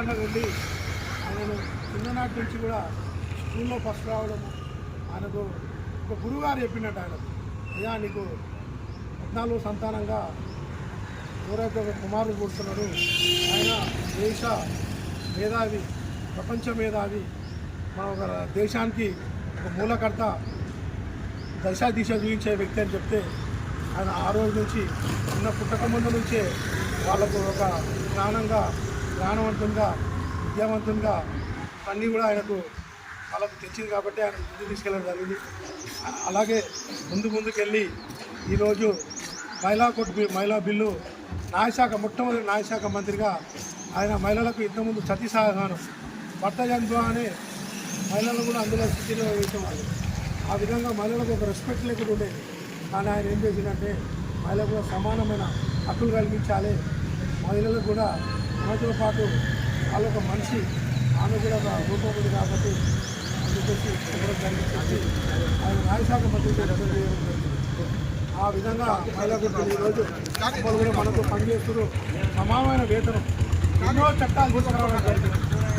అండదండగా ఉండి ఆయనను చిన్ననాటి నుంచి కూడా స్కూల్లో ఫస్ట్ రావడం ఆయనకు ఒక గురుగారు చెప్పినట్టు ఆయన. అయ్యా నీకు పద్నాలుగు సంతానంగా ఎవరైతే ఒక కుమారుడు కూర్చున్నాడు ఆయన దేశ మేధావి ప్రపంచ మేధావి. మన ఒక దేశానికి ఒక మూలకర్త దశ దిశ చూపించే వ్యక్తి అని చెప్తే ఆయన ఆ రోజు నుంచి చిన్న పుట్టక ముందు నుంచే వాళ్ళకు ఒక జ్ఞానంగా జ్ఞానవంతంగా విద్యావంతంగా అన్నీ కూడా ఆయనకు వాళ్ళకు తెచ్చింది కాబట్టి ఆయన ముందు తీసుకెళ్ళడం జరిగింది. అలాగే ముందు ముందుకెళ్ళి ఈరోజు మహిళా కోర్టు మహిళా బిల్లు న్యాయశాఖ మొట్టమొదటి న్యాయశాఖ మంత్రిగా ఆయన మహిళలకు ఇంతకుముందు సతీ సహగానం భర్త అని మహిళలు కూడా అందులో స్థితిలో వేసేవాళ్ళు ఆ విధంగా మహిళలకు ఒక రెస్పెక్ట్ లేకుండా ఉండేది. కానీ ఆయన ఏం చేసిందంటే మహిళలకు కూడా సమానమైన హక్కులు కల్పించాలి. మహిళలకు కూడా ఆమెతో పాటు వాళ్ళొక మనిషి ఆమె కూడా ఒక రూపం కాబట్టి అందుకొచ్చి కనిపించి ఆయన న్యాయశాఖ మంత్రి ఆ విధంగా మహిళలకు ఈరోజు వాళ్ళు కూడా మనతో పనిచేస్తూ సమానమైన వేతనం ఎన్నో చట్టాలు తీసుకురావడం జరిగింది.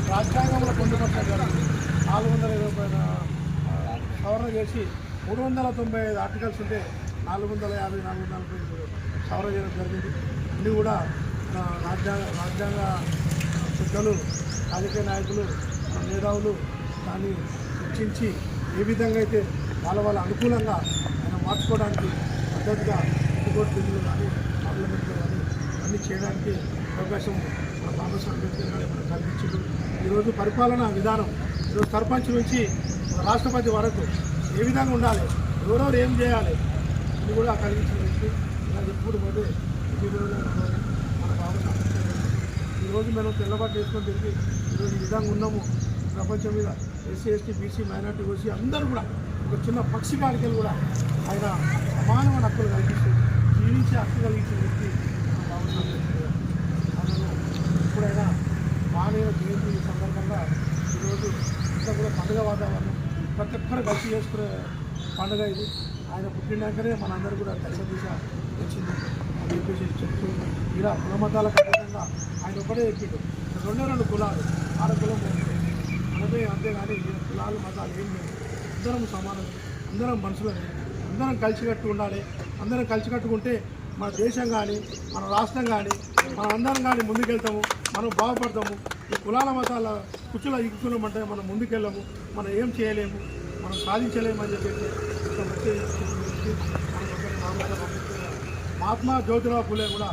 రాజ్యాంగంలో పొందుపరచడం నాలుగు వందల ఇరవై పైన సవరణ చేసి మూడు వందల తొంభై ఐదు ఆర్టికల్స్ ఉంటే నాలుగు వందల యాభై నాలుగు వందల నలభై సవరణ చేయడం జరిగింది. ఇన్ని కూడా రాజ్యాంగ రాజ్యాంగ పెద్దలు రాజకీయ నాయకులు మన మేధావులు దాన్ని చర్చించి ఏ విధంగా అయితే వాళ్ళ వాళ్ళ అనుకూలంగా ఆయన మార్చుకోవడానికి పద్ధతిగా సుప్రీంకోర్టు బిల్లులు కానీ పార్లమెంట్లో కానీ అన్నీ చేయడానికి అవకాశం మన బాబాసాహెబ్ అంబేద్కర్ గారు మనకు కల్పించారు. ఈరోజు పరిపాలన విధానం ఈరోజు సర్పంచ్ నుంచి రాష్ట్రపతి వరకు ఏ విధంగా ఉండాలి ఎవరెవరు ఏం చేయాలి ఇది కూడా కలిగించిన వ్యక్తి. ఇలా చెప్పుడు పోతే ఈ రోజుల్లో ఉన్నవారు మన బాబాసాహెబ్ అంబేద్కర్ గారు ఈరోజు మనం తెల్లబాటు చేసుకొని తిరిగి ఈరోజు ఈ విధంగా ఉన్నాము. ప్రపంచం మీద SC ST BC minority OC అందరూ కూడా ఒక చిన్న పక్షి కాడికెళ్ళి కూడా ఆయన సమానమైన హక్కులు కల్పిస్తూ జీవించే హక్కు కలిగించిన వ్యక్తి మన ఎప్పుడైనా మానవ జయంతి సందర్భంగా ఈరోజు ఇంత కూడా పండుగ వాతావరణం ప్రతి ఒక్కరు కలిసి చేసుకునే పండుగ ఇది. ఆయన పుట్టినాకనే మనందరూ కూడా దశ దిశ వచ్చింది. ఇలా కులమతాలకు అతీతంగా ఆయన ఒకటే చెప్పిండు. రెండే రెండు కులాలు ఆడ కులం మూడు మనమే అంతేగాని కులాలు మతాలు ఏం లేవు. అందరం సమానం అందరం మనుషులమే అందరం కలిసికట్టు ఉండాలి. అందరం కలిసికట్టుకుంటే మన దేశం కానీ మన రాష్ట్రం కానీ మన అందరం కానీ ముందుకెళ్తాము మనం బాగుపడతాము. ఈ కులాల మతాల కుచ్చుల ఇక్కులం మనం ముందుకెళ్ళము. మనం ఏం చేయలేము మనం సాధించలేము అని చెప్పేసి మన మహాత్మా జ్యోతిరావు ఫులే కూడా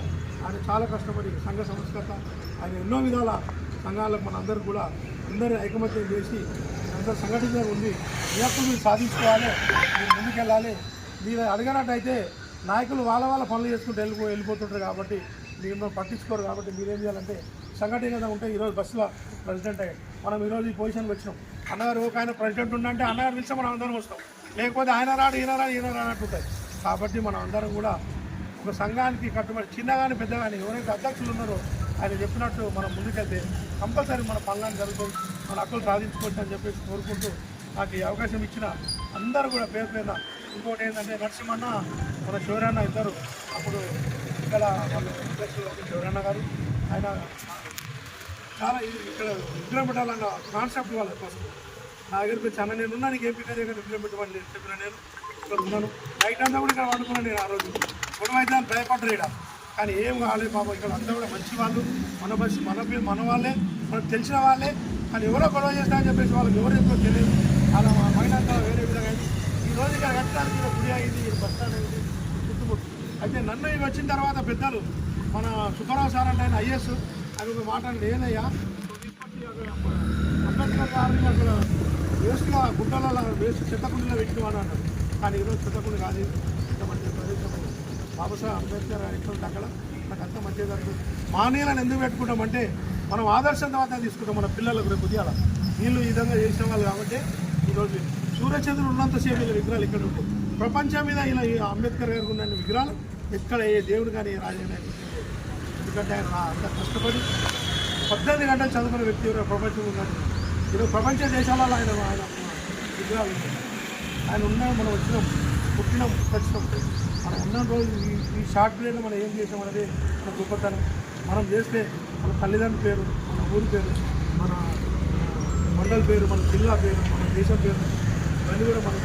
ఆయన చాలా కష్టపడి సంఘ సంస్కర్త. ఆయన ఎన్నో విధాల సంఘాలకు మనందరూ కూడా అందరూ ఐకమత్యం చేసి అందరూ సంఘటితంగా ఉంది ఈ మీరు సాధించుకోవాలి మీరు ముందుకెళ్ళాలి. మీరు అడగనట్టయితే నాయకులు వాళ్ళ వాళ్ళ పనులు చేసుకుంటూ వెళ్ళిపో వెళ్ళిపోతుంటారు కాబట్టి మీరు పట్టించుకోరు కాబట్టి మీరేం చేయాలంటే సంఘటనగా ఉంటే ఈరోజు బస్సులో ప్రెసిడెంట్ అయ్యాడు. మనం ఈరోజు ఈ పొజిషన్కి వచ్చినాం. అన్నగారు ఒక ఆయన ప్రెసిడెంట్ ఉండంటే అన్నగారు పిలిస్తే మనం అందరం వస్తాం. లేకపోతే ఆయన రాడు ఈయన రాడు ఈయన రానట్టు ఉంటుంది కాబట్టి మనం అందరం కూడా ఒక సంఘానికి కట్టుబడి చిన్న కానీ పెద్ద కానీ ఎవరైతే అధ్యక్షులు ఉన్నారో ఆయన చెప్పినట్టు మనం ముందుకెళ్తే కంపల్సరీ మన పనులను జరుగుతాయి. మన హక్కులు సాధించుకోవచ్చు అని చెప్పేసి కోరుకుంటూ నాకు ఈ అవకాశం ఇచ్చిన అందరూ కూడా పేరు పేరున ఇంకోటి ఏంటంటే నరసింహన్న మన శివరన్న ఇద్దరు. అప్పుడు ఇక్కడ వాళ్ళు అధ్యక్షులు శివరన్న గారు. ఆయన చాలా ఇది ఇక్కడ విగ్రహం పెట్టాలన్న కాన్సెప్ట్ వాళ్ళ ఫస్ట్ నా దగ్గరికి వచ్చి అన్న నేను ఉన్నా నీకు ఏం పిల్లలు విగ్రహం పెట్టమని నేను చెప్పిన నేను ఇక్కడ ఉన్నాను. నైట్ అంతా కూడా ఇక్కడ వండుకున్నాను నేను ఆ రోజు. గొడవ అయితే భయపడ్డారు ఇక్కడ కానీ ఏం కాలేదు బాబు ఇక్కడ అంతా కూడా మంచి వాళ్ళు మన బస్సు మన పే- మన వాళ్ళే మనకు తెలిసిన వాళ్ళే. కానీ ఎవరో గొడవ చేస్తారని చెప్పేసి వాళ్ళకి ఎవరు ఎక్కువ తెలియదు. అలా మా వేరే విధంగా ఈ రోజు ఇక్కడ కట్టడానికి ఇక్కడ గుడి అయింది బస్ స్టాండ్ అయింది చుట్టుముట్టు అయితే నన్ను ఇవి వచ్చిన తర్వాత పెద్దలు మన సుబ్బారావు సార్ అంటే ఆయన ఐఎస్ అవి ఒక మాట అంటే అంబేద్కర్ గారిని అక్కడ వేస్ట్గా గుడ్డలలో వేస్ట్ చెత్తకుండలో పెట్టినవాడు అన్నాడు. కానీ ఈరోజు చెత్తకుండ కాదు ఇది. ఇంత మంచి ప్రదేశం అది. బాబాసాహెబ్ అంబేద్కర్ గారు ఎక్కడ అక్కడ నాకు అంత మంచిగా జరుగుతుంది మానీయులను ఎందుకు పెట్టుకుంటామంటే మనం ఆదర్శం తర్వాత తీసుకుంటాం మన పిల్లలకు రేపు ఉదయాల. వీళ్ళు ఈ విధంగా చేసిన వాళ్ళు కాబట్టి ఈరోజు సూర్యచంద్రుడు ఉన్నంతసేపు వీళ్ళ విగ్రహాలు ఇక్కడ ఉంటాయి ప్రపంచం మీద ఇలా అంబేద్కర్ గారు ఉన్న విగ్రహాలు ఎక్కడ ఏ దేవుడు కానీ ఏ రాజు కానీ ఎందుకంటే ఆయన అంత కష్టపడి పద్దెనిమిది గంటలు చదువుకున్న వ్యక్తి ప్రపంచం ఉన్నాడు. ఈరోజు ప్రపంచ దేశాలలో ఆయన ఆయన విగ్రహాలు ఆయన ఉన్నాడు మనం వచ్చినాం పుట్టినాం ఖచ్చితం మనం ఉన్న రోజు ఈ ఈ షార్ట్ పీరియడ్లో మనం ఏం చేసాం అనేది మన గొప్పతనం. మనం చేస్తే మన తల్లిదండ్రుల పేరు మన ఊరి పేరు మన మండల పేరు మన జిల్లా పేరు మన దేశం పేరు ఇవన్నీ కూడా మనం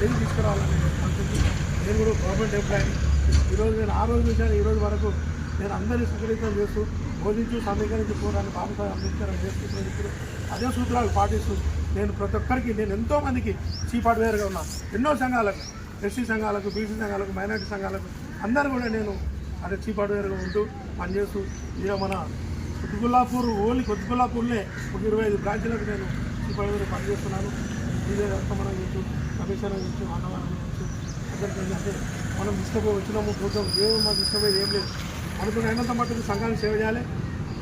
తెలిసి తీసుకురావాలని అనుకుంటుంది నేను కూడా గవర్నమెంట్ ఎంప్లాయీ. ఈరోజు నేను ఆ రోజు నుంచి ఈ రోజు వరకు నేను అందరినీ సుఖరితం చేస్తూ బోధించు సమీకరించి పోరాన్ని బాబాసాహెబ్ అంబేద్కర్ అని చేస్తున్న ఇప్పుడు. అదే సూత్రాలు పాటిస్తూ నేను ప్రతి ఒక్కరికి నేను ఎంతోమందికి చీపాటు వేరుగా ఉన్నాను ఉన్నా. ఎన్నో సంఘాలకు ఎస్సీ సంఘాలకు బీసీ సంఘాలకు మైనార్టీ సంఘాలకు అందరూ కూడా నేను అదే చీఫ్ అడ్వైజర్గా ఉంటూ పనిచేస్తూ ఇక మన కొద్దిగుల్లాపూర్ ఓన్లీ కొద్దిగుల్లాపూర్లే ఒక ఇరవై ఐదు బ్రాంచ్లకు నేను చీఫ్ అడ్వైజర్ పనిచేస్తున్నాను. ఇదే రక్తమనం చేయొచ్చు కమిషనర్ చేయొచ్చు అన్నవరం చేయొచ్చు అందరికీ ఏంటంటే మనం తీసుకుపోయి వచ్చినాము పోతాం దేవుడు మాకు తీసుకుపోయి ఏం లేదు. మనకు అయినంత మట్టుకు సంఘానికి సేవ చేయాలి.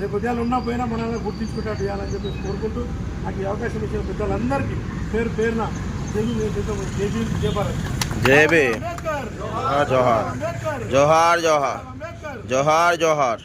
రేపు ఉదయాలు ఉన్నా పోయినా మనల్ని గుర్తించుకుంటట్టు చేయాలని చెప్పేసి కోరుకుంటూ నాకు ఈ అవకాశం ఇచ్చిన పెద్దలందరికీ పేరు పేరున తెలుగు జేజీ జయభారత్ जेबी हाँ जोहार। जोहार जोहार। जोहार जोहार।